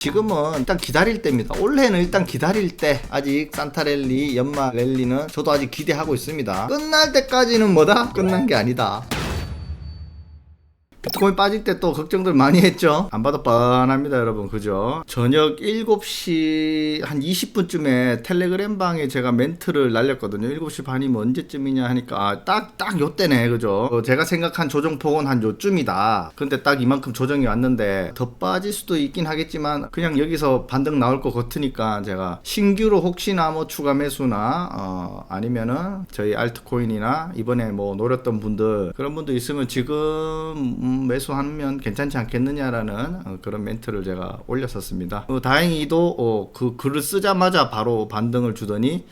지금은 일단 기다릴 때입니다. 올해는 일단 기다릴 때 아직 산타랠리 연말 랠리는 저도 아직 기대하고 있습니다. 끝날 때까지는 뭐다? 끝난 게 아니다. 비트코인 빠질 때 또 걱정들 많이 했죠. 안 봐도 뻔합니다, 여러분. 그죠? 저녁 7시 한 20분쯤에 텔레그램 방에 제가 멘트를 날렸거든요. 7시 반이면 언제쯤이냐 하니까 아, 딱, 딱 요때네. 그죠? 어, 제가 생각한 조정폭은 한 요쯤이다. 근데 딱 이만큼 조정이 왔는데 더 빠질 수도 있긴 하겠지만 그냥 여기서 반등 나올 것 같으니까 제가 신규로 혹시나 뭐 추가 매수나 어, 아니면은 저희 알트코인이나 이번에 뭐 노렸던 분들 그런 분들 있으면 지금 음, 매수하면 괜찮지 않겠느냐라는 어, 그런 멘트를 제가 올렸었습니다. 어, 다행히도 어, 그 글을 쓰자마자 바로 반등을 주더니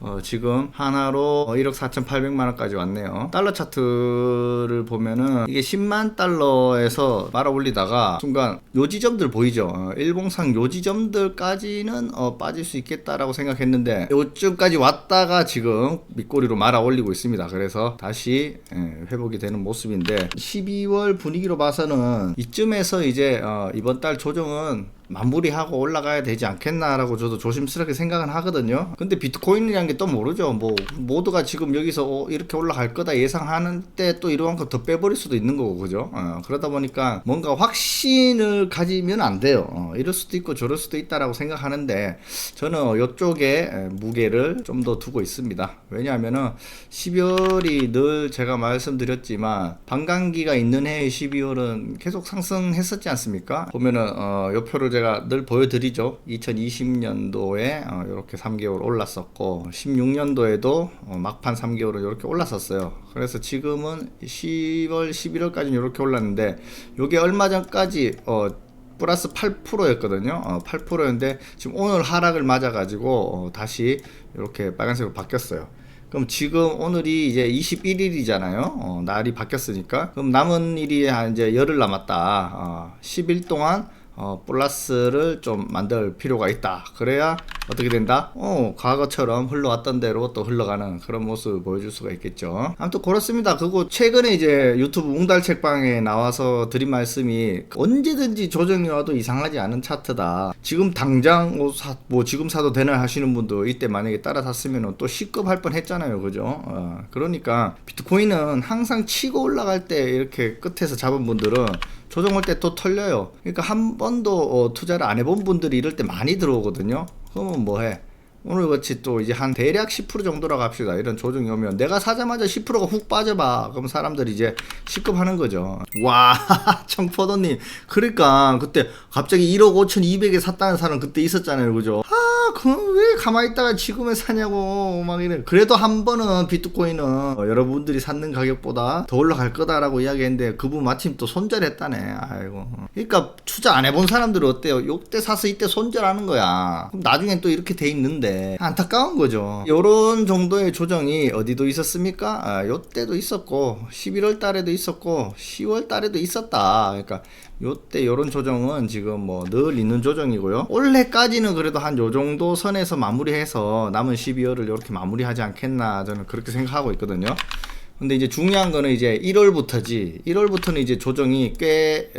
어, 지금 하나로 어, 1억 4,800만 원까지 왔네요. 달러 차트를 보면은 이게 10만 달러에서 말아 올리다가 순간 요 지점들 보이죠? 어, 일봉상 요 지점들까지는 어, 빠질 수 있겠다라고 생각했는데 요쯤까지 왔다가 지금 밑꼬리로 말아 올리고 있습니다. 그래서 다시 예, 회복이 되는 모습인데 12월 분위기로 봐서는 이쯤에서 이제 어, 이번 달 조정은 마무리하고 올라가야 되지 않겠나라고 저도 조심스럽게 생각은 하거든요. 근데 비트코인이라는 게 또 모르죠. 뭐 모두가 지금 여기서 어, 이렇게 올라갈 거다 예상하는 때 또 이러한 거 더 빼버릴 수도 있는 거고 그죠? 어, 그러다 보니까 뭔가 확신을 가지면 안 돼요. 어, 이럴 수도 있고 저럴 수도 있다라고 생각하는데 저는 이쪽에 무게를 좀 더 두고 있습니다. 왜냐하면은 12월이 늘 제가 말씀드렸지만 반감기가 있는 해의 12월은 계속 상승했었지 않습니까? 보면은 어, 요 표를 제가 늘 보여드리죠. 2020년도에 어, 이렇게 3개월 올랐었고 16년도에도 어, 막판 3개월은 이렇게 올랐었어요. 그래서 지금은 10월, 11월까지는 이렇게 올랐는데 이게 얼마 전까지 어, 플러스 8%였거든요. 어, 8%였는데 지금 오늘 하락을 맞아가지고 어, 다시 이렇게 빨간색으로 바뀌었어요. 그럼 지금 오늘이 이제 21일이잖아요. 어, 날이 바뀌었으니까. 그럼 남은 일이 한 이제 열흘 남았다. 어, 10일 동안 어, 플러스를 좀 만들 필요가 있다. 그래야 어떻게 된다? 어, 과거처럼 흘러왔던 대로 또 흘러가는 그런 모습을 보여줄 수가 있겠죠. 아무튼 그렇습니다. 그리고 최근에 이제 유튜브 웅달 책방에 나와서 드린 말씀이 언제든지 조정이 와도 이상하지 않은 차트다. 지금 당장 뭐, 사, 뭐 지금 사도 되나 하시는 분도 이때 만약에 따라 샀으면 또 시급할 뻔 했잖아요. 그죠? 어, 그러니까 비트코인은 항상 치고 올라갈 때 이렇게 끝에서 잡은 분들은 조정할 때 또 털려요. 그러니까 한 번도 어, 투자를 안 해본 분들이 이럴 때 많이 들어오거든요. 그러면 뭐 해? 오늘 같이 또 이제 한 대략 10% 정도라고 합시다. 이런 조정이 오면 내가 사자마자 10%가 훅 빠져봐. 그럼 사람들이 이제 시급하는 거죠. 와, 청포도님. 그러니까 그때 갑자기 1억 5천 2백에 샀다는 사람 그때 있었잖아요. 그죠? 아, 그럼 왜 가만히 있다가 지금에 사냐고 막 이래. 그래도 한 번은 비트코인은 어, 여러분들이 샀는 가격보다 더 올라갈 거다라고 이야기했는데 그분 마침 또 손절했다네. 아이고. 그러니까 투자 안 해본 사람들은 어때요? 요때 사서 이때 손절하는 거야. 그럼 나중엔 또 이렇게 돼 있는데 안타까운 거죠. 요런 정도의 조정이 어디도 있었습니까? 아, 요때도 있었고 11월 달에도 있었고 10월 달에도 있었다. 그러니까 요때 요런 조정은 지금 뭐 늘 있는 조정이고요. 올해까지는 그래도 한 요 정도 선에서 마무리해서 남은 12월을 이렇게 마무리하지 않겠나 저는 그렇게 생각하고 있거든요. 근데 이제 중요한 거는 이제 1월부터지. 1월부터는 이제 조정이 꽤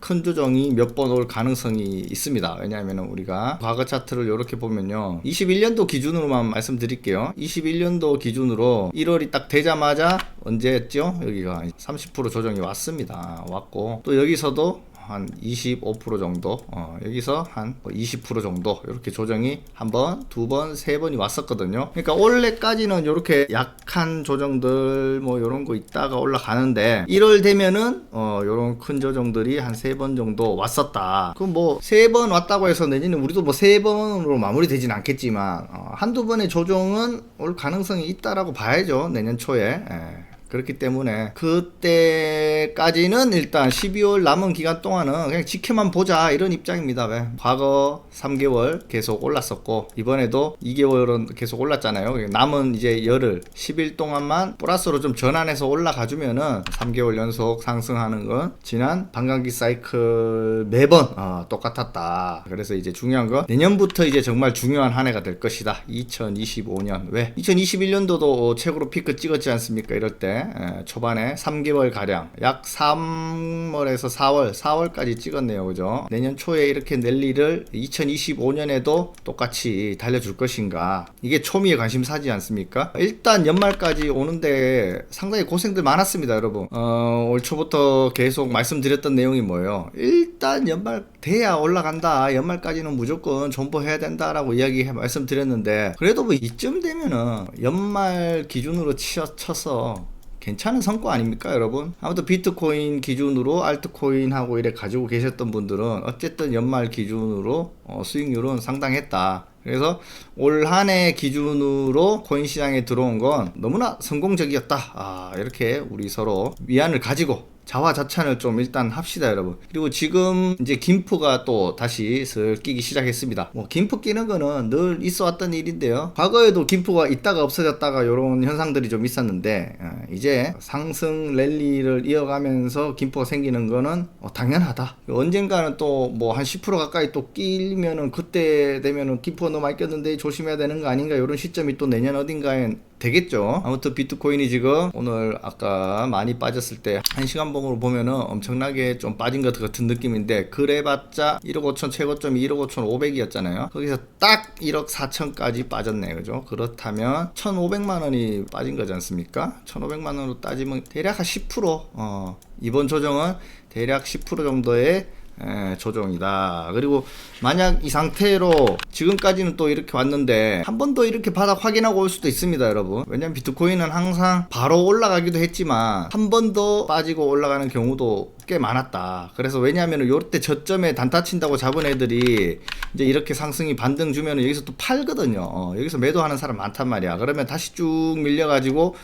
큰 조정이 몇 번 올 가능성이 있습니다. 왜냐하면 우리가 과거 차트를 이렇게 보면요. 21년도 기준으로만 말씀드릴게요. 21년도 기준으로 1월이 딱 되자마자 언제였죠? 여기가 30% 조정이 왔습니다. 왔고 또 여기서도 한 25% 정도 어, 여기서 한 20% 정도 이렇게 조정이 한 번, 두 번, 세 번이 왔었거든요. 그러니까 올해까지는 이렇게 약한 조정들 뭐 이런 거 있다가 올라가는데 1월 되면은 어 이런 큰 조정들이 한 세 번 정도 왔었다. 그럼 뭐 세 번 왔다고 해서 내년에 우리도 뭐 세 번으로 마무리되진 않겠지만 어, 한두 번의 조정은 올 가능성이 있다라고 봐야죠. 내년 초에. 예. 그렇기 때문에 그때까지는 일단 12월 남은 기간 동안은 그냥 지켜만 보자 이런 입장입니다. 왜? 과거 3개월 계속 올랐었고 이번에도 2개월은 계속 올랐잖아요. 남은 이제 열흘 10일 동안만 플러스로 좀 전환해서 올라가 주면은 3개월 연속 상승하는 건 지난 반감기 사이클 매번 어, 똑같았다. 그래서 이제 중요한 건 내년부터 이제 정말 중요한 한 해가 될 것이다. 2025년 왜? 2021년도도 최고로 피크 찍었지 않습니까? 이럴 때 에, 초반에 3개월 가량 약 3월에서 4월 4월까지 찍었네요. 그죠? 내년 초에 이렇게 랠리를 2025년에도 똑같이 달려줄 것인가? 이게 초미의 관심사지 않습니까? 일단 연말까지 오는데 상당히 고생들 많았습니다 여러분. 어, 올 초부터 계속 말씀드렸던 내용이 뭐예요? 일단 연말 돼야 올라간다. 연말까지는 무조건 존버해야 된다라고 이야기 말씀드렸는데 그래도 뭐 이쯤 되면은 연말 기준으로 치어 쳐서 괜찮은 성과 아닙니까 여러분? 아무튼 비트코인 기준으로 알트코인하고 이래 가지고 계셨던 분들은 어쨌든 연말 기준으로 어, 수익률은 상당했다. 그래서 올 한 해 기준으로 코인 시장에 들어온 건 너무나 성공적이었다. 아 이렇게 우리 서로 위안을 가지고 자화자찬을 좀 일단 합시다 여러분. 그리고 지금 이제 김프가 또 다시 슬 끼기 시작했습니다. 뭐 김프 끼는 거는 늘 있어 왔던 일인데요. 과거에도 김프가 있다가 없어졌다가 이런 현상들이 좀 있었는데 어, 이제 상승 랠리를 이어가면서 김프가 생기는 거는 어, 당연하다. 언젠가는 또 뭐 한 10% 가까이 또 끼면은 그때 되면은 김프가 너무 많이 꼈는데 조심해야 되는 거 아닌가 이런 시점이 또 내년 어딘가에 되겠죠. 아무튼 비트코인이 지금 오늘 아까 많이 빠졌을 때 한 시간 봉으로 보면은 엄청나게 좀 빠진 것 같은 느낌인데 그래봤자 1억 5천 최고점이 1억 5천 5백이었잖아요. 거기서 딱 1억 4천까지 빠졌네, 그죠? 그렇다면 1,500만 원이 빠진 거지 않습니까? 1,500만 원으로 따지면 대략 한 10% 어, 이번 조정은 대략 10% 정도의 에, 조정이다. 그리고 만약 이 상태로 지금까지는 또 이렇게 왔는데 한 번 더 이렇게 바닥 확인하고 올 수도 있습니다, 여러분. 왜냐면 비트코인은 항상 바로 올라가기도 했지만 한 번 더 빠지고 올라가는 경우도 꽤 많았다. 그래서 왜냐하면 요때 저점에 단타 친다고 잡은 애들이 이제 이렇게 상승이 반등 주면은 여기서 또 팔거든요. 어, 여기서 매도하는 사람 많단 말이야. 그러면 다시 쭉 밀려가지고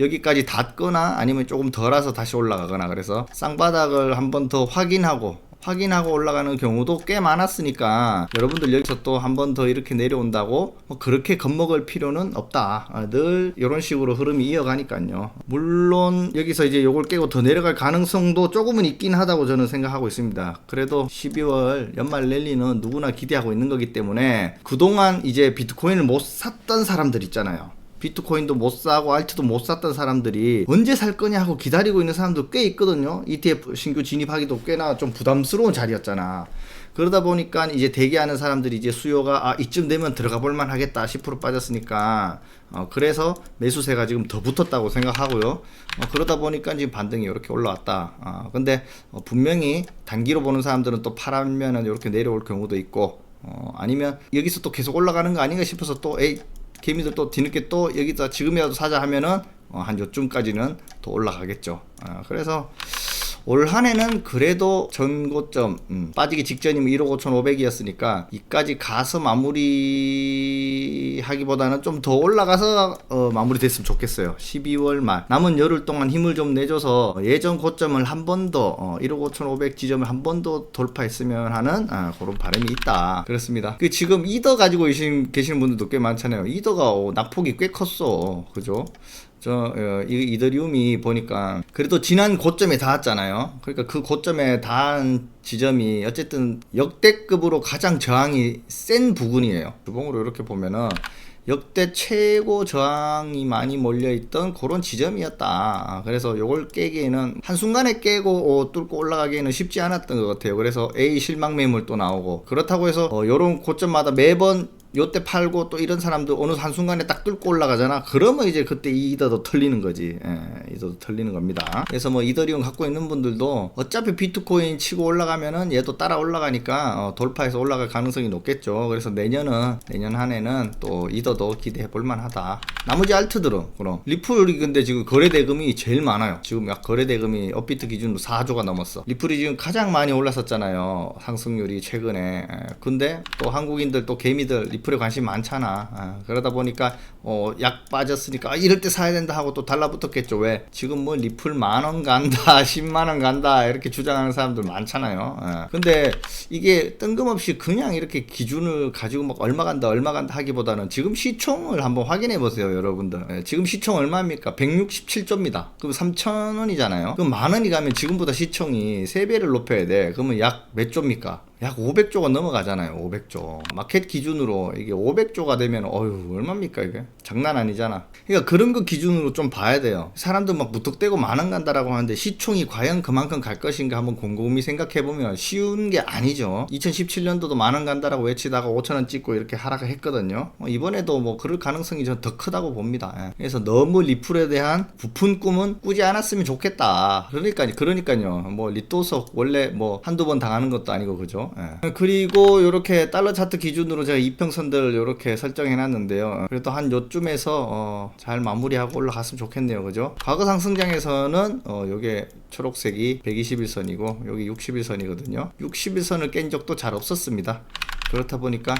여기까지 닿거나 아니면 조금 덜 와서 다시 올라가거나 그래서 쌍바닥을 한 번 더 확인하고 확인하고 올라가는 경우도 꽤 많았으니까 여러분들 여기서 또 한 번 더 이렇게 내려온다고 뭐 그렇게 겁먹을 필요는 없다. 아, 늘 이런 식으로 흐름이 이어가니까요. 물론 여기서 이제 요걸 깨고 더 내려갈 가능성도 조금은 있긴 하다고 저는 생각하고 있습니다. 그래도 12월 연말 랠리는 누구나 기대하고 있는 거기 때문에 그동안 이제 비트코인을 못 샀던 사람들 있잖아요. 비트코인도 못 사고 알트도 못 샀던 사람들이 언제 살 거냐 하고 기다리고 있는 사람도 꽤 있거든요. ETF 신규 진입하기도 꽤나 좀 부담스러운 자리였잖아. 그러다 보니까 이제 대기하는 사람들이 이제 수요가 아 이쯤 되면 들어가 볼만 하겠다 10% 빠졌으니까 어 그래서 매수세가 지금 더 붙었다고 생각하고요. 어 그러다 보니까 지금 반등이 이렇게 올라왔다. 어 근데 어 분명히 단기로 보는 사람들은 또 팔면은 이렇게 내려올 경우도 있고 어 아니면 여기서 또 계속 올라가는 거 아닌가 싶어서 또 에이 개미들 또 뒤늦게 또 여기다 지금이라도 사자 하면은 어, 한 요쯤까지는 더 올라가겠죠. 아, 그래서 올 한 해는 그래도 전고점 음, 빠지기 직전이면 1억 5,500이었으니까 이까지 가서 마무리하기보다는 좀 더 올라가서 어, 마무리됐으면 좋겠어요. 12월 말 남은 열흘 동안 힘을 좀 내줘서 예전 고점을 한 번 더 어, 1억 5,500 지점을 한 번 더 돌파했으면 하는 아, 그런 바람이 있다. 그렇습니다. 그 지금 이더 가지고 계신, 계시는 분들도 꽤 많잖아요. 이더가 어, 낙폭이 꽤 컸어. 그죠? 저 어, 이 이더리움이 보니까 그래도 지난 고점에 닿았잖아요. 그러니까 그 고점에 닿은 지점이 어쨌든 역대급으로 가장 저항이 센 부분이에요. 주봉으로 이렇게 보면은 역대 최고 저항이 많이 몰려있던 그런 지점이었다. 그래서 요걸 깨기에는 한순간에 깨고 어, 뚫고 올라가기에는 쉽지 않았던 것 같아요. 그래서 A 실망 매물 또 나오고 그렇다고 해서 어, 요런 고점마다 매번 요때 팔고 또 이런 사람들 어느 한순간에 딱 뚫고 올라가잖아. 그러면 이제 그때 이 이더도 털리는 거지. 예, 이더도 털리는 겁니다. 그래서 뭐 이더리움 갖고 있는 분들도 어차피 비트코인 치고 올라가면은 얘도 따라 올라가니까 어, 돌파해서 올라갈 가능성이 높겠죠. 그래서 내년은 내년 한 해는 또 이더도 기대해 볼 만하다. 나머지 알트들은 그럼 리플이 근데 지금 거래 대금이 제일 많아요. 지금 약 거래 대금이 업비트 기준으로 4조가 넘었어. 리플이 지금 가장 많이 올랐었잖아요. 상승률이 최근에. 예, 근데 또 한국인들 또 개미들 리플 에 관심 많잖아. 아, 그러다 보니까 어, 약 빠졌으니까 아, 이럴 때 사야 된다 하고 또 달라붙었겠죠. 왜? 지금 뭐 리플 만 원 간다, 10만 원 간다 이렇게 주장하는 사람들 많잖아요. 아, 근데 이게 뜬금없이 그냥 이렇게 기준을 가지고 막 얼마 간다, 얼마 간다 하기보다는 지금 시총을 한번 확인해 보세요, 여러분들. 예, 지금 시총 얼마입니까? 167조입니다. 그럼 3천 원이잖아요. 그럼 만 원이 가면 지금보다 시총이 3배를 높여야 돼. 그러면 약 몇 조입니까? 약 500조가 넘어가잖아요. 500조. 마켓 기준으로 이게 500조가 되면 어휴 얼마입니까 이게? 장난 아니잖아. 그러니까 그런 거 기준으로 좀 봐야 돼요. 사람들 막 무턱대고 만원 간다라고 하는데 시총이 과연 그만큼 갈 것인가 한번 곰곰이 생각해 보면 쉬운 게 아니죠. 2017년도도 만원 간다라고 외치다가 5천 원 찍고 이렇게 하락을 했거든요. 어, 이번에도 뭐 그럴 가능성이 전 더 크다고 봅니다. 예. 그래서 너무 리플에 대한 부푼 꿈은 꾸지 않았으면 좋겠다. 그러니까 그러니까요. 뭐 리또석 원래 뭐 한두 번 당하는 것도 아니고 그죠? 예. 그리고 이렇게 달러 차트 기준으로 제가 이평선들 이렇게 설정해 놨는데요. 그래도 한 요쯤에서 어, 잘 마무리하고 올라갔으면 좋겠네요. 그죠? 과거 상승장에서는 어, 요게 초록색이 121선이고 여기 61선이거든요. 61선을 깬 적도 잘 없었습니다. 그렇다 보니까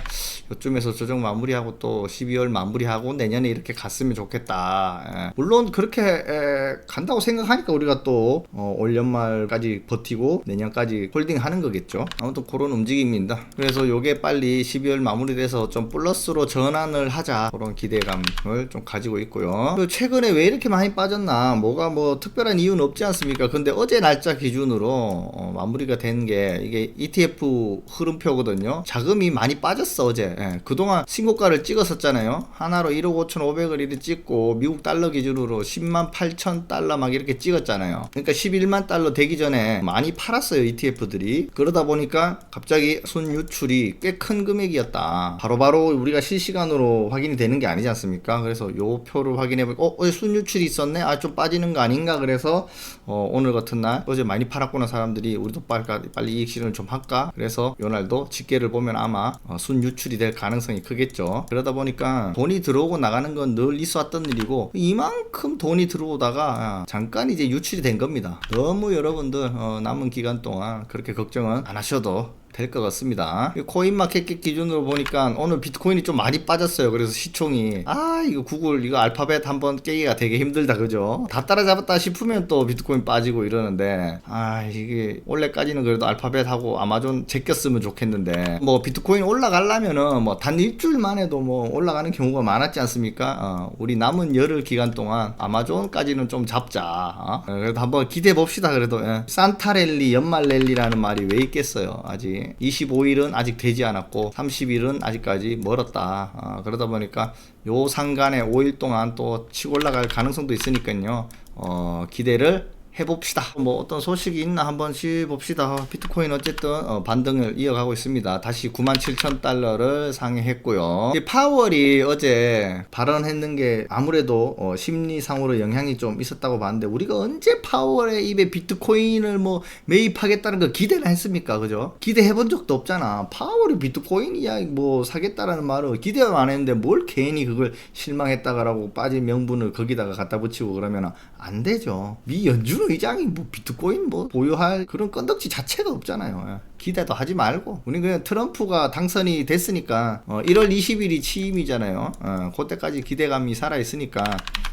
요쯤에서 조정 마무리하고 또 12월 마무리하고 내년에 이렇게 갔으면 좋겠다. 예. 물론 그렇게 에, 간다고 생각하니까 우리가 또 어, 올 연말까지 버티고 내년까지 홀딩하는 거겠죠. 아무튼 그런 움직임입니다. 그래서 요게 빨리 12월 마무리돼서 좀 플러스로 전환을 하자 그런 기대감을 좀 가지고 있고요. 최근에 왜 이렇게 많이 빠졌나? 뭐가 뭐 특별한 이유는 없지 않습니까? 근데 어제 날짜 기준으로 어, 마무리가 된 게 이게 ETF 흐름표거든요. 자금이 많이 빠졌어 어제. 예, 그동안 신고가를 찍었었잖아요. 하나로 1억 5,500을 이렇게 찍고 미국 달러 기준으로 10만 8천 달러 막 이렇게 찍었잖아요. 그러니까 11만 달러 되기 전에 많이 팔았어요 ETF들이. 그러다 보니까 갑자기 순 유출이 꽤 큰 금액이었다. 바로바로 우리가 실시간으로 확인이 되는 게 아니지 않습니까? 그래서 요 표를 확인해 보고 어, 어제 순 유출이 있었네. 아 좀 빠지는 거 아닌가? 그래서 어, 오늘 같은 날 어제 많이 팔았구나 사람들이 우리도 빨리 빨리 이익 실현을 좀 할까? 그래서 요 날도 집계를 보면 아마 어, 순 유출이 될 가능성이 크겠죠. 그러다 보니까 돈이 들어오고 나가는 건 늘 있어왔던 일이고 이만큼 돈이 들어오다가 아, 잠깐 이제 유출이 된 겁니다. 너무 여러분들 어, 남은 기간 동안 그렇게 걱정은 안 하셔도 될 것 같습니다. 코인 마켓 기준으로 보니까 오늘 비트코인이 좀 많이 빠졌어요. 그래서 시총이 아 이거 구글 이거 알파벳 한번 깨기가 되게 힘들다 그죠? 다 따라잡았다 싶으면 또 비트코인 빠지고 이러는데 아 이게 원래까지는 그래도 알파벳하고 아마존 제꼈으면 좋겠는데 뭐 비트코인 올라가려면은 뭐 단 일주일만 해도 뭐 올라가는 경우가 많았지 않습니까? 어, 우리 남은 열흘 기간 동안 아마존까지는 좀 잡자. 어? 그래도 한번 기대해 봅시다. 그래도 예. 산타랠리 연말 랠리라는 말이 왜 있겠어요? 아직 25일은 아직 되지 않았고 30일은 아직까지 멀었다. 어, 그러다 보니까 요 상간에 5일 동안 또 치고 올라갈 가능성도 있으니까요. 어, 기대를 해봅시다. 뭐 어떤 소식이 있나 한번 봅시다. 비트코인 어쨌든 어, 반등을 이어가고 있습니다. 다시 97,000달러를 상회했고요. 이 파월이 어제 발언했는 게 아무래도 어, 심리상으로 영향이 좀 있었다고 봤는데 우리가 언제 파월의 입에 비트코인을 뭐 매입하겠다는 거 기대를 했습니까? 그죠? 기대해본 적도 없잖아. 파월이 비트코인 이야 뭐 사겠다라는 말을 기대를 안 했는데 뭘 괜히 그걸 실망했다가라고 빠진 명분을 거기다가 갖다 붙이고 그러면 안 되죠. 미 연준의 의장이 뭐 비트코인 뭐 보유할 그런 건덕지 자체가 없잖아요. 예. 기대도 하지 말고 우리 그냥 트럼프가 당선이 됐으니까 어, 1월 20일이 취임이잖아요. 어, 그때까지 기대감이 살아 있으니까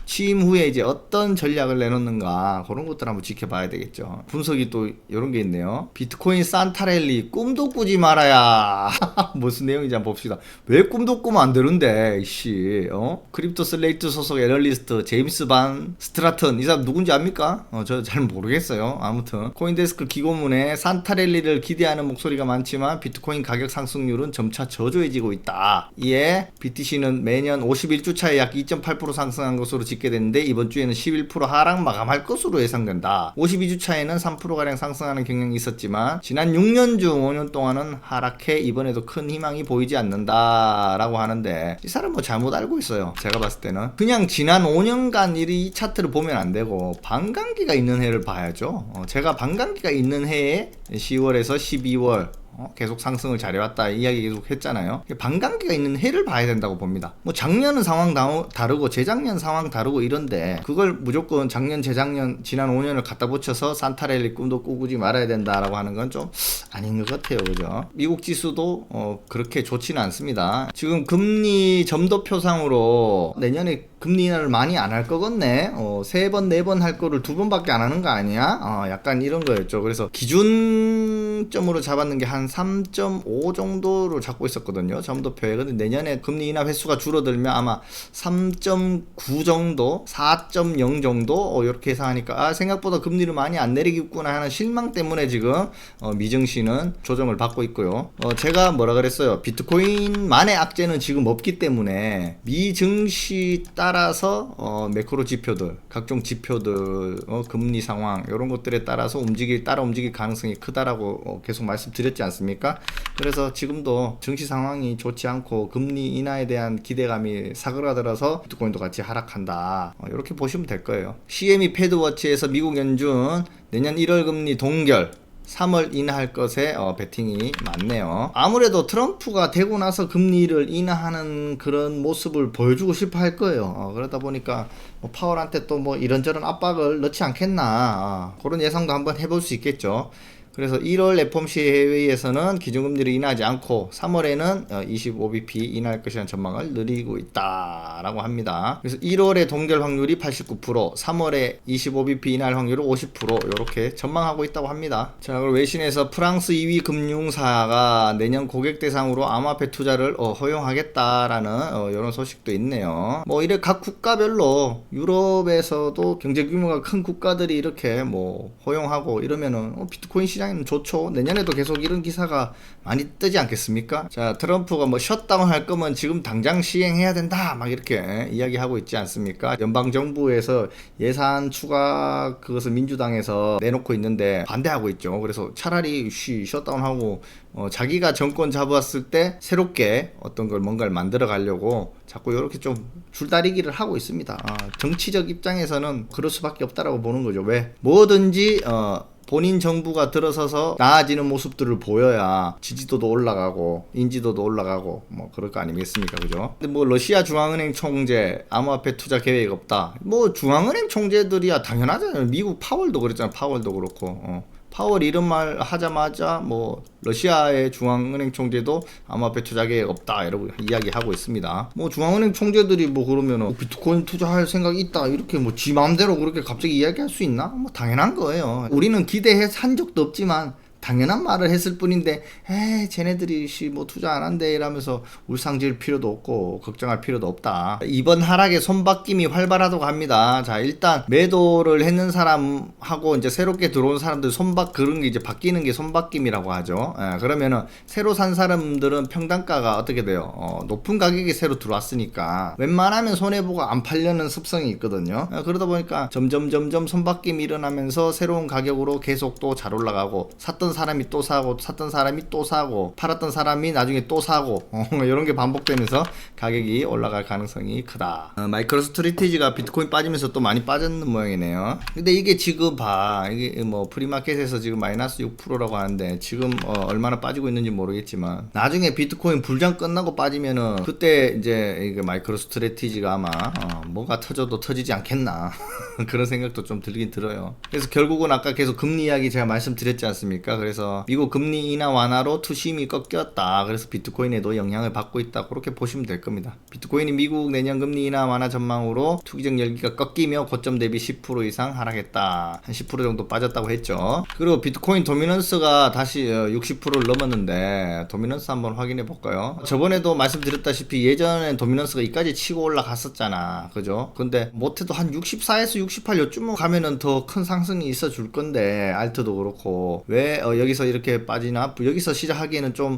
취임 후에 이제 어떤 전략을 내놓는가 그런 것들 한번 지켜봐야 되겠죠. 분석이 또 이런 게 있네요. 비트코인 산타랠리 꿈도 꾸지 말아야 무슨 내용인지 한번 봅시다. 왜 꿈도 꾸면 안 되는데 씨 어? 크립토 슬레이트 소속 애널리스트 제임스 반 스트라턴 이 사람 누군지 압니까? 어, 저 잘 모르겠어요. 아무튼 코인데스크 기고문에 산타랠리를 기대하는 목소리가 많지만 비트코인 가격 상승률은 점차 저조해지고 있다. 이에 BTC는 매년 51주차에 약 2.8% 상승한 것으로 집계됐는데 이번 주에는 11% 하락 마감할 것으로 예상된다. 52주차에는 3%가량 상승하는 경향이 있었지만 지난 6년 중 5년 동안은 하락해 이번에도 큰 희망이 보이지 않는다 라고 하는데 이 사람 뭐 잘못 알고 있어요. 제가 봤을 때는 그냥 지난 5년간 이 차트를 보면 안 되고 반감기가 있는 해를 봐야죠. 어, 제가 반감기가 있는 해에 10월에서 12월 어, 계속 상승을 잘해왔다 이야기 계속 했잖아요. 반감기가 있는 해를 봐야 된다고 봅니다. 뭐 작년은 상황 다르고 재작년 상황 다르고 이런데 그걸 무조건 작년 재작년 지난 5년을 갖다 붙여서 산타랠리 꿈도 꾸지 말아야 된다라고 하는 건 좀 아닌 것 같아요, 그죠? 미국 지수도 어, 그렇게 좋지는 않습니다. 지금 금리 점도표상으로 내년에 금리 인하를 많이 안 할 거겠네. 어, 세 번, 네 번 할 거를 두 번밖에 안 하는 거 아니야? 어, 약간 이런 거였죠. 그래서 기준점으로 잡았는 게 한 3.5 정도로 잡고 있었거든요. 점도표에. 근데 내년에 금리 인하 횟수가 줄어들면 아마 3.9 정도, 4.0 정도, 어, 이렇게 예상하니까, 아, 생각보다 금리를 많이 안 내리겠구나 하는 실망 때문에 지금, 어, 미증시는 조정을 받고 있고요. 어, 제가 뭐라 그랬어요. 비트코인만의 악재는 지금 없기 때문에 미증시 따라서, 어, 매크로 지표들, 각종 지표들, 어, 금리 상황, 이런 것들에 따라서 움직일, 따라 움직일 가능성이 크다라고 어, 계속 말씀드렸지 않습니까? 그래서 지금도 증시 상황이 좋지 않고 금리 인하에 대한 기대감이 사그라들어서 비트코인도 같이 하락한다. 어, 이렇게 보시면 될 거예요. CME 패드워치에서 미국 연준 내년 1월 금리 동결 3월 인하할 것에 어, 베팅이 많네요. 아무래도 트럼프가 되고 나서 금리를 인하하는 그런 모습을 보여주고 싶어 할 거예요. 어, 그러다 보니까 뭐 파월한테 또 뭐 이런저런 압박을 넣지 않겠나 어, 그런 예상도 한번 해볼 수 있겠죠. 그래서 1월 FOMC 회의에서는 기준금리를 인하하지 않고 3월에는 25bp 인하할 것이라는 전망을 늘리고 있다라고 합니다. 그래서 1월에 동결 확률이 89%, 3월에 25bp 인하할 확률은 50% 이렇게 전망하고 있다고 합니다. 자, 그리고 외신에서 프랑스 2위 금융사가 내년 고객 대상으로 암호화폐 투자를 어, 허용하겠다라는 어, 이런 소식도 있네요. 뭐 이래 각 국가별로 유럽에서도 경제 규모가 큰 국가들이 이렇게 뭐 허용하고 이러면은 어, 비트코인 시장 에는 좋죠. 내년에도 계속 이런 기사가 많이 뜨지 않겠습니까? 자, 트럼프가 뭐 셧다운 할 거면 지금 당장 시행해야 된다. 막 이렇게 이야기하고 있지 않습니까? 연방정부에서 예산 추가 그것을 민주당에서 내놓고 있는데 반대하고 있죠. 그래서 차라리 쉬, 셧다운하고 어, 자기가 정권 잡았을 때 새롭게 어떤 걸 뭔가를 만들어 가려고 자꾸 이렇게 좀 줄다리기를 하고 있습니다. 아, 정치적 입장에서는 그럴 수밖에 없다라고 보는 거죠. 왜? 뭐든지 어, 본인 정부가 들어서서 나아지는 모습들을 보여야 지지도도 올라가고 인지도도 올라가고 뭐 그럴 거 아니겠습니까? 그죠? 근데 뭐 러시아 중앙은행 총재 암호화폐 투자 계획 없다. 뭐 중앙은행 총재들이야 당연하잖아요. 미국 파월도 그랬잖아 파월도 그렇고. 어. 파월 이런 말 하자마자 뭐 러시아의 중앙은행 총재도 암호화폐 투자 계획 없다 이러고 이야기하고 있습니다. 뭐 중앙은행 총재들이 뭐 그러면은 비트코인 투자할 생각이 있다 이렇게 뭐 지 마음대로 그렇게 갑자기 이야기할 수 있나? 뭐 당연한 거예요. 우리는 기대해 산 적도 없지만 당연한 말을 했을 뿐인데, 에 쟤네들이 씨뭐 투자 안 한대 이러면서 울상질 필요도 없고 걱정할 필요도 없다. 이번 하락에 손바뀜이 활발하다고 합니다. 자 일단 매도를 했는 사람하고 이제 새롭게 들어온 사람들 손바 그런 게 이제 바뀌는 게 손바뀜이라고 하죠. 에, 그러면은 새로 산 사람들은 평단가가 어떻게 돼요? 어, 높은 가격에 새로 들어왔으니까 웬만하면 손해 보고 안 팔려는 습성이 있거든요. 에, 그러다 보니까 점점 점점 손바뀜이 일어나면서 새로운 가격으로 계속 또 잘 올라가고 샀던 사람이 또 사고 샀던 사람이 또 사고 팔았던 사람이 나중에 또 사고 어, 이런 게 반복되면서 가격이 올라갈 가능성이 크다. 어, 마이크로 스트리티지가 비트코인 빠지면서 또 많이 빠졌는 모양이네요. 근데 이게 지금 봐 이게 뭐 프리마켓에서 지금 마이너스 6%라고 하는데 지금 어, 얼마나 빠지고 있는지 모르겠지만 나중에 비트코인 불장 끝나고 빠지면은 그때 이제 이게 마이크로 스트레티지가 아마 어, 뭐가 터져도 터지지 않겠나 그런 생각도 좀 들긴 들어요. 그래서 결국은 아까 계속 금리 이야기 제가 말씀드렸지 않습니까? 그래서 미국 금리 인하 완화로 투심이 꺾였다. 그래서 비트코인에도 영향을 받고 있다. 그렇게 보시면 될 겁니다. 비트코인이 미국 내년 금리 인하 완화 전망으로 투기적 열기가 꺾이며 고점 대비 10% 이상 하락했다. 한 10% 정도 빠졌다고 했죠. 그리고 비트코인 도미넌스가 다시 60%를 넘었는데 도미넌스 한번 확인해 볼까요? 저번에도 말씀드렸다시피 예전엔 도미넌스가 이까지 치고 올라갔었잖아. 그죠? 근데 못해도 한 64에서 68 요쯤 가면은 더 큰 상승이 있어 줄 건데 알트도 그렇고 왜 어, 여기서 이렇게 빠지나 여기서 시작하기에는 좀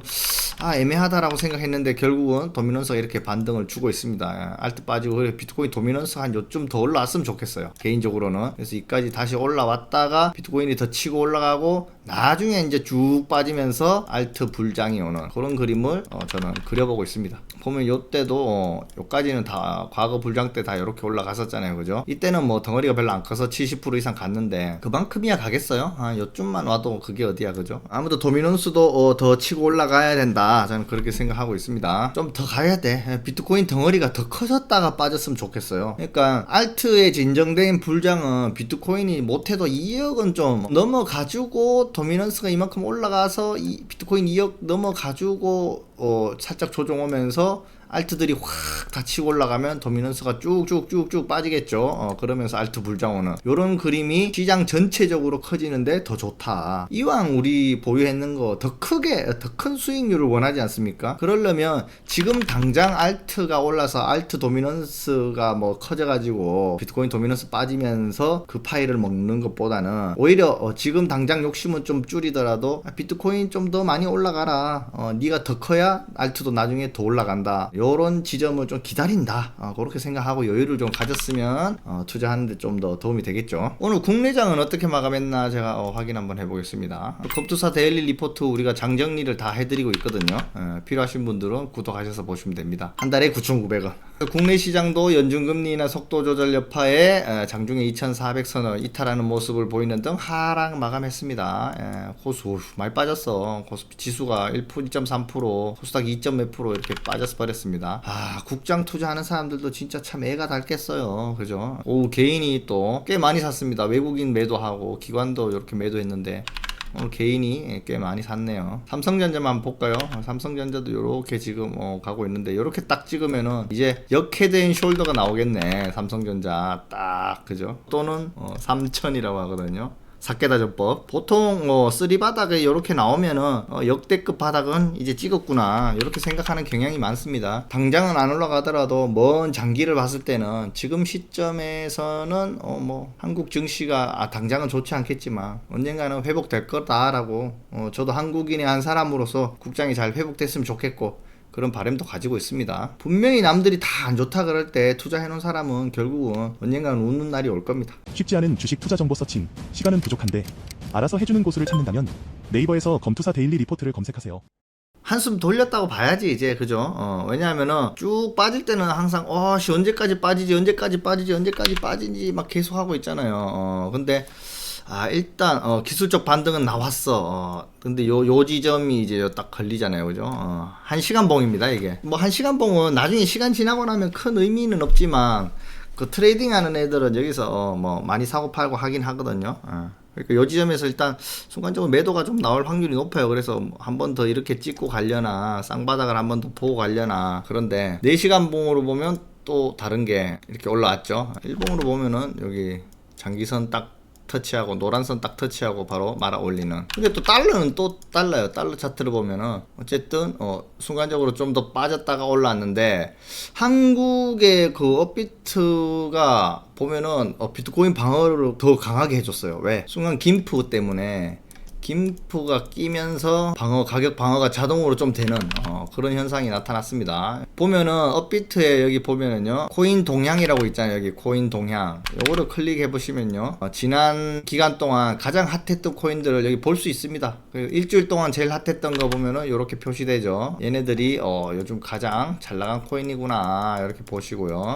아, 애매하다라고 생각했는데 결국은 도미넌스가 이렇게 반등을 주고 있습니다. 알트 빠지고 비트코인 도미넌스 한 요쯤 더 올라왔으면 좋겠어요. 개인적으로는 그래서 이까지 다시 올라왔다가 비트코인이 더 치고 올라가고 나중에 이제 쭉 빠지면서 알트 불장이 오는 그런 그림을 어, 저는 그려보고 있습니다. 보면 요때도 어, 요까지는 다 과거 불장 때 다 이렇게 올라갔었잖아요. 그죠? 이때는 뭐 덩어리가 별로 안 커서 70% 이상 갔는데 그만큼이야 가겠어요? 아, 요쯤만 와도 그게 어디야 그죠? 아무도 도미넌스도 어, 더 치고 올라가야 된다. 저는 그렇게 생각하고 있습니다. 좀 더 가야 돼. 비트코인 덩어리가 더 커졌다가 빠졌으면 좋겠어요. 그러니까 알트의 진정된 불장은 비트코인이 못해도 2억은 좀 넘어가지고 도미넌스가 이만큼 올라가서 이 비트코인 2억 넘어가지고 어, 살짝 조정 오면서 알트들이 확 다 치고 올라가면 도미넌스가 쭉쭉쭉쭉 빠지겠죠. 어, 그러면서 알트 불장오는 이런 그림이 시장 전체적으로 커지는데 더 좋다. 이왕 우리 보유했는 거 더 크게 더 큰 수익률을 원하지 않습니까? 그러려면 지금 당장 알트가 올라서 알트 도미넌스가 뭐 커져가지고 비트코인 도미넌스 빠지면서 그 파일을 먹는 것보다는 오히려 어, 지금 당장 욕심은 좀 줄이더라도 아, 비트코인 좀 더 많이 올라가라. 어, 네가 더 커야 알트도 나중에 더 올라간다. 요런 지점을 좀 기다린다. 어, 그렇게 생각하고 여유를 좀 가졌으면 어, 투자하는데 좀 더 도움이 되겠죠. 오늘 국내장은 어떻게 마감했나 제가 어, 확인 한번 해보겠습니다. 검투사 데일리 리포트 우리가 장정리를 다 해드리고 있거든요. 어, 필요하신 분들은 구독하셔서 보시면 됩니다. 한 달에 9,900원. 국내 시장도 연준금리나 속도 조절 여파에 어, 장중에 2,400선을 이탈하는 모습을 보이는 등 하락 마감했습니다. 예, 호수 많이 빠졌어. 고수 지수가 1% 2.3% 코스닥 2.몇 프로 이렇게 빠져서 버렸습니다. 아 국장 투자하는 사람들도 진짜 참 애가 닳겠어요. 그죠? 오 개인이 또 꽤 많이 샀습니다. 외국인 매도하고 기관도 이렇게 매도했는데 오늘 개인이 꽤 많이 샀네요. 삼성전자만 볼까요? 어, 삼성전자도 이렇게 지금 어, 가고 있는데 이렇게 딱 찍으면은 이제 역해된 숄더가 나오겠네. 삼성전자 딱 그죠? 또는 어, 3천이라고 하거든요. 사케다 전법. 보통 뭐 쓰리 바닥에 이렇게 나오면은 어, 역대급 바닥은 이제 찍었구나. 이렇게 생각하는 경향이 많습니다. 당장은 안 올라가더라도 먼 장기를 봤을 때는 지금 시점에서는 어, 뭐 한국 증시가 아, 당장은 좋지 않겠지만 언젠가는 회복될 거다라고 어, 저도 한국인의 한 사람으로서 국장이 잘 회복됐으면 좋겠고 그런 바람도 가지고 있습니다. 분명히 남들이 다 안 좋다 그럴 때 투자해놓은 사람은 결국은 언젠가는 웃는 날이 올 겁니다. 쉽지 않은 주식 투자 정보 서칭. 시간은 부족한데 알아서 해주는 곳을 찾는다면 네이버에서 검투사 데일리 리포트를 검색하세요. 한숨 돌렸다고 봐야지 이제 그죠? 어, 왜냐하면은 쭉 빠질 때는 항상 어씨 언제까지 빠지지 언제까지 빠지지 언제까지 빠지지 막 계속 하고 있잖아요. 어, 근데 아 일단 어, 기술적 반등은 나왔어. 어, 근데 요 요 지점이 이제 딱 걸리잖아요, 그죠? 어, 한 시간 봉입니다 이게. 뭐 한 시간 봉은 나중에 시간 지나고 나면 큰 의미는 없지만 그 트레이딩 하는 애들은 여기서 어, 뭐 많이 사고 팔고 하긴 하거든요. 어. 그러니까 요 지점에서 일단 순간적으로 매도가 좀 나올 확률이 높아요. 그래서 한 번 더 이렇게 찍고 가려나 쌍바닥을 한 번 더 보고 가려나 그런데 4시간 봉으로 보면 또 다른 게 이렇게 올라왔죠. 일봉으로 보면은 여기 장기선 딱 터치하고 노란선 딱 터치하고 바로 말아 올리는. 근데 또 달러는 또 달라요. 달러 차트를 보면은 어쨌든 어 순간적으로 좀 더 빠졌다가 올라왔는데 한국의 그 업비트가 보면은 어 비트코인 방어를 더 강하게 해줬어요. 왜? 순간 김프 때문에 김프가 끼면서 방어 가격 방어가 자동으로 좀 되는 어, 그런 현상이 나타났습니다. 보면은 업비트에 여기 보면은요 코인 동향이라고 있잖아요. 여기 코인 동향. 요거를 클릭해 보시면요 어, 지난 기간 동안 가장 핫했던 코인들을 여기 볼 수 있습니다. 그 일주일 동안 제일 핫했던 거 보면은 이렇게 표시되죠. 얘네들이 어, 요즘 가장 잘 나간 코인이구나 이렇게 보시고요.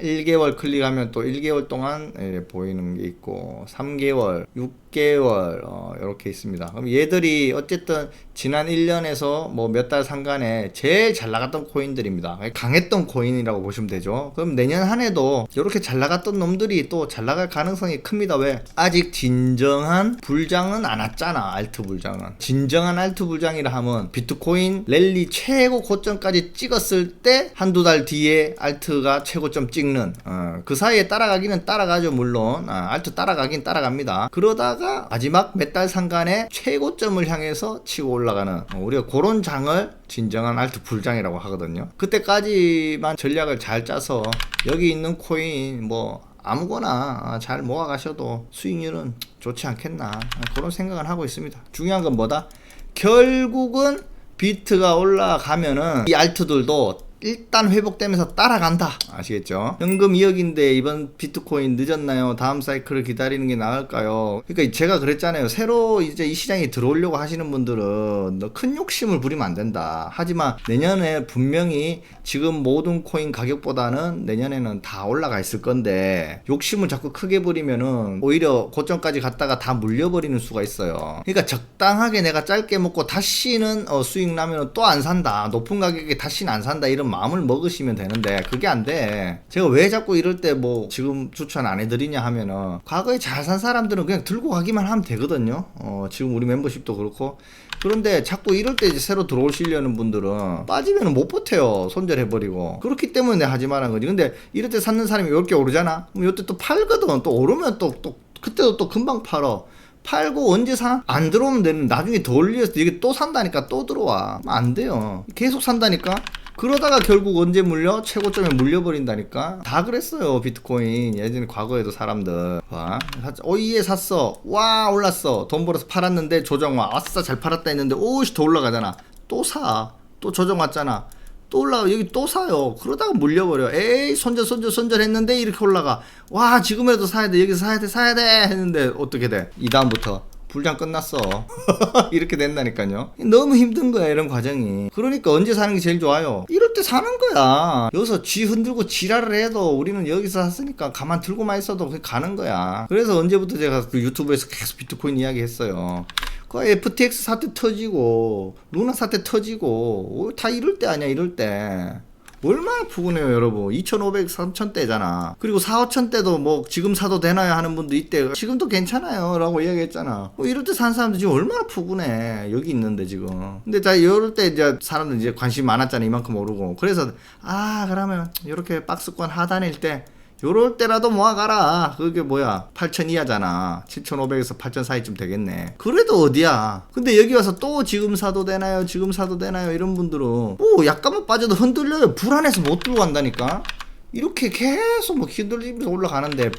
1개월 클릭하면 또 1개월 동안 예, 보이는 게 있고 3개월, 6 개월 어, 이렇게 있습니다. 그럼 얘들이 어쨌든 지난 1년에서 뭐 몇 달 상간에 제일 잘 나갔던 코인들입니다. 강했던 코인이라고 보시면 되죠. 그럼 내년 한 해도 이렇게 잘 나갔던 놈들이 또 잘 나갈 가능성이 큽니다. 왜? 아직 진정한 불장은 안 왔잖아. 알트 불장은. 진정한 알트 불장이라 하면 비트코인 랠리 최고 고점까지 찍었을 때 한두 달 뒤에 알트가 최고점 찍는 어, 그 사이에 따라가기는 따라가죠 물론 어, 알트 따라가긴 따라갑니다 그러다가 마지막 몇 달 상간에 최고점을 향해서 치고 올라가는 어, 우리가 그런 장을 진정한 알트 불장이라고 하거든요. 그때까지만 전략을 잘 짜서 여기 있는 코인 뭐 아무거나 아, 잘 모아가셔도 수익률은 좋지 않겠나 아, 그런 생각을 하고 있습니다. 중요한 건 뭐다? 결국은 비트가 올라가면은 이 알트들도 일단 회복되면서 따라간다. 아시겠죠? 현금 2억인데 이번 비트코인 늦었나요? 다음 사이클을 기다리는 게 나을까요? 그러니까 제가 그랬잖아요. 새로 이제 이 시장에 들어오려고 하시는 분들은 너큰 욕심을 부리면 안 된다. 하지만 내년에 분명히 지금 모든 코인 가격보다는 내년에는 다 올라가 있을 건데 욕심을 자꾸 크게 부리면은 오히려 고점까지 갔다가 다 물려버리는 수가 있어요. 그러니까 적당하게 내가 짧게 먹고 다시는 어, 수익 나면 또 안 산다. 높은 가격에 다시는 안 산다. 이런 마음을 먹으시면 되는데 그게 안 돼. 제가 왜 자꾸 이럴 때 뭐 지금 추천 안 해드리냐 하면은 과거에 잘 산 사람들은 그냥 들고 가기만 하면 되거든요. 어, 지금 우리 멤버십도 그렇고 그런데 자꾸 이럴 때 이제 새로 들어오시려는 분들은 빠지면 못 버텨요. 손절해버리고. 그렇기 때문에 하지 말한 거지. 근데 이럴 때 샀는 사람이 이렇게 오르잖아? 그럼 이때 또 팔거든. 또 오르면 또, 또, 그때도 또 금방 팔어. 팔고 언제 사? 안 들어오면 되는 나중에 더 올려서 이게 또 산다니까 또 들어와. 안 돼요. 계속 산다니까? 그러다가 결국 언제 물려? 최고점에 물려버린다니까? 다 그랬어요, 비트코인. 예전에 과거에도 사람들. 봐. 샀- 오이에 샀어. 와, 올랐어. 돈 벌어서 팔았는데 조정 와. 아싸, 잘 팔았다 했는데, 오씨, 더 올라가잖아. 또 사. 또 조정 왔잖아. 또 올라가 여기 또 사요 그러다가 물려버려 에이 손절 손절 손절 했는데 이렇게 올라가 와 지금이라도 사야 돼 여기서 사야 돼 사야 돼 했는데 어떻게 돼이 다음부터 불장 끝났어. 이렇게 된다니까요. 너무 힘든 거야 이런 과정이. 그러니까 언제 사는 게 제일 좋아요? 이럴 때 사는 거야. 여기서 쥐 흔들고 지랄을 해도 우리는 여기서 샀으니까 가만 들고만 있어도 그냥 가는 거야. 그래서 언제부터 제가 그 유튜브에서 계속 비트코인 이야기 했어요. 그 FTX 사태 터지고 루나 사태 터지고 어, 다 이럴 때 아니야 이럴 때 얼마나 푸근해요 여러분. 2500, 3000대잖아. 그리고 4, 5000대도 뭐 지금 사도 되나요 하는 분도 있대. 지금도 괜찮아요 라고 이야기했잖아. 뭐 이럴 때 산 사람들 지금 얼마나 푸근해. 여기 있는데 지금. 근데 자 이럴 때 이제 사람들 이제 관심 많았잖아. 이만큼 오르고. 그래서 아 그러면 이렇게 박스권 하단일 때 요럴 때라도 모아가라. 그게 뭐야? 8천 이하잖아. 7,500에서 8천 사이쯤 되겠네. 그래도 어디야? 근데 여기 와서 또 지금 사도 되나요? 지금 사도 되나요? 이런 분들은 뭐 약간만 빠져도 흔들려요. 불안해서 못 들고 간다니까? 이렇게 계속 뭐 흔들리면서 올라가는데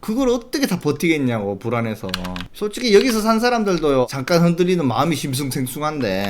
그걸 어떻게 다 버티겠냐고 불안해서 솔직히 여기서 산 사람들도요 잠깐 흔들리는 마음이 심승생숭한데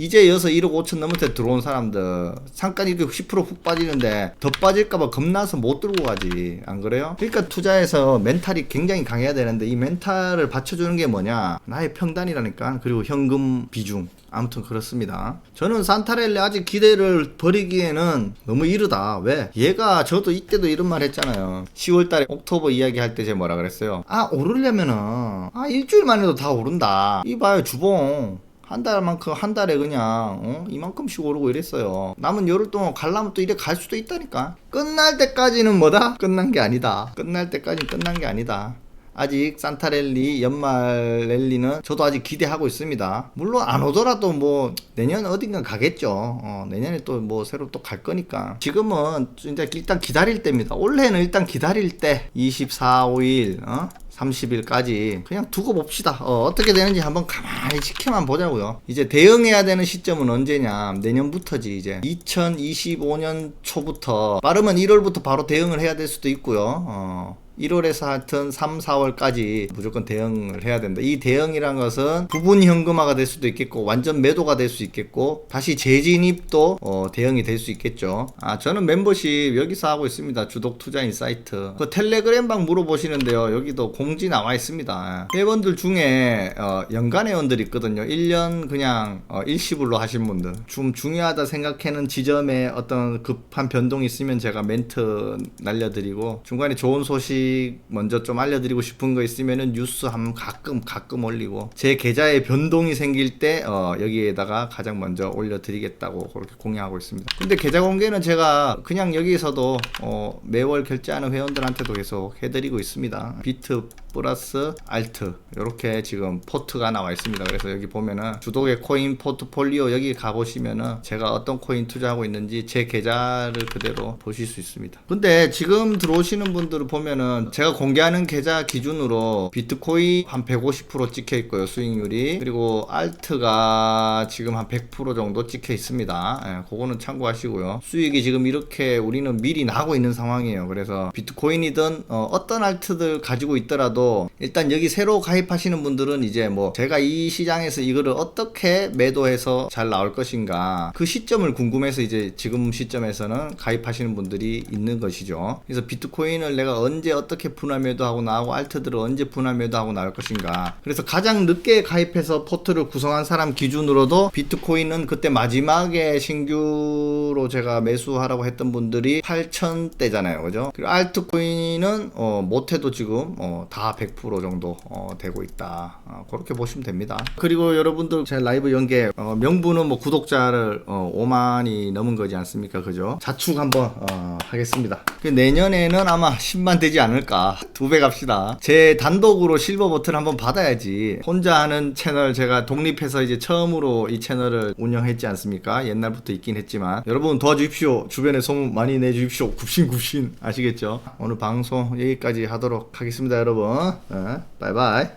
이제 여서 1억 5천 넘을 때 들어온 사람들 잠깐 이렇게 10%훅 빠지는데 더 빠질까봐 겁나서 못 들고 가지 안 그래요? 그러니까 투자에서 멘탈이 굉장히 강해야 되는데 이 멘탈을 받쳐주는 게 뭐냐 나의 평단이라니까 그리고 현금 비중 아무튼 그렇습니다. 저는 산타렐리 아직 기대를 버리기에는 너무 이르다. 왜? 얘가 저도 이때도 이런 말 했잖아요. 10월달에 옥토버 이야기할 때 제가 뭐라 그랬어요? 아 오르려면은 아 일주일만 해도 다 오른다. 이 봐요 주봉. 한 달만큼 한 달에 그냥 어? 이만큼씩 오르고 이랬어요. 남은 열흘 동안 갈라면 또 이래 갈 수도 있다니까. 끝날 때까지는 뭐다? 끝난 게 아니다. 끝날 때까지는 끝난 게 아니다. 아직 산타랠리 연말 랠리는 저도 아직 기대하고 있습니다. 물론 안 오더라도 뭐 내년 어딘가 가겠죠. 어, 내년에 또 뭐 새로 또 갈 거니까. 지금은 이제 일단 기다릴 때입니다. 올해는 일단 기다릴 때 24, 5일, 어? 30일까지 그냥 두고 봅시다. 어, 떻게 되는지 한번 가만히 지켜만 보자고요. 이제 대응해야 되는 시점은 언제냐? 내년부터지 이제 2025년 초부터 빠르면 1월부터 바로 대응을 해야 될 수도 있고요. 어. 1월에서 하여튼 3, 4월까지 무조건 대응을 해야 된다. 이 대응이란 것은 부분 현금화가 될 수도 있겠고 완전 매도가 될 수 있겠고 다시 재진입도 어, 대응이 될 수 있겠죠. 아 저는 멤버십 여기서 하고 있습니다. 주독 투자인 사이트. 그 텔레그램방 물어보시는데요. 여기도 공지 나와 있습니다. 회원들 중에 어, 연간 회원들이 있거든요. 1년 그냥 어, 일시불로 하신 분들. 좀 중요하다 생각하는 지점에 어떤 급한 변동이 있으면 제가 멘트 날려드리고 중간에 좋은 소식 먼저 좀 알려드리고 싶은 거 있으면은 뉴스 한번 가끔 가끔 올리고 제 계좌에 변동이 생길 때 어, 여기에다가 가장 먼저 올려드리겠다고 그렇게 공유하고 있습니다. 근데 계좌 공개는 제가 그냥 여기서도 어, 매월 결제하는 회원들한테도 계속 해드리고 있습니다. 비트 플러스 알트 이렇게 지금 포트가 나와 있습니다. 그래서 여기 보면은 주독의 코인 포트폴리오 여기 가보시면은 제가 어떤 코인 투자하고 있는지 제 계좌를 그대로 보실 수 있습니다. 근데 지금 들어오시는 분들을 보면은 제가 공개하는 계좌 기준으로 비트코인 한 150% 찍혀 있고요 수익률이 그리고 알트가 지금 한 100% 정도 찍혀 있습니다. 예, 그거는 참고하시고요. 수익이 지금 이렇게 우리는 미리 나고 있는 상황이에요. 그래서 비트코인이든 어, 떤 알트들 가지고 있더라도 일단 여기 새로 가입하시는 분들은 이제 뭐 제가 이 시장에서 이거를 어떻게 매도해서 잘 나올 것인가 그 시점을 궁금해서 이제 지금 시점에서는 가입하시는 분들이 있는 것이죠. 그래서 비트코인을 내가 언제 어떻게 분할 매도하고 나오고 알트들을 언제 분할 매도하고 나올 것인가. 그래서 가장 늦게 가입해서 포트를 구성한 사람 기준으로도 비트코인은 그때 마지막에 신규로 제가 매수하라고 했던 분들이 8,000대잖아요. 그죠? 그리고 알트코인은 어, 못해도 지금 어, 다다 100% 정도 어, 되고 있다. 어, 그렇게 보시면 됩니다. 그리고 여러분들 제 라이브 연계 어, 명분은 뭐 구독자를 어, 5만이 넘은 거지 않습니까? 그죠? 자축 한번 어, 하겠습니다. 그 내년에는 아마 10만 되지 않을까. 두 배 갑시다. 제 단독으로 실버 버튼 한번 받아야지. 혼자 하는 채널 제가 독립해서 이제 처음으로 이 채널을 운영했지 않습니까? 옛날부터 있긴 했지만 여러분 도와주십시오. 주변에 소문 많이 내주십시오. 굽신굽신 아시겠죠? 오늘 방송 여기까지 하도록 하겠습니다, 여러분. 嗯拜拜。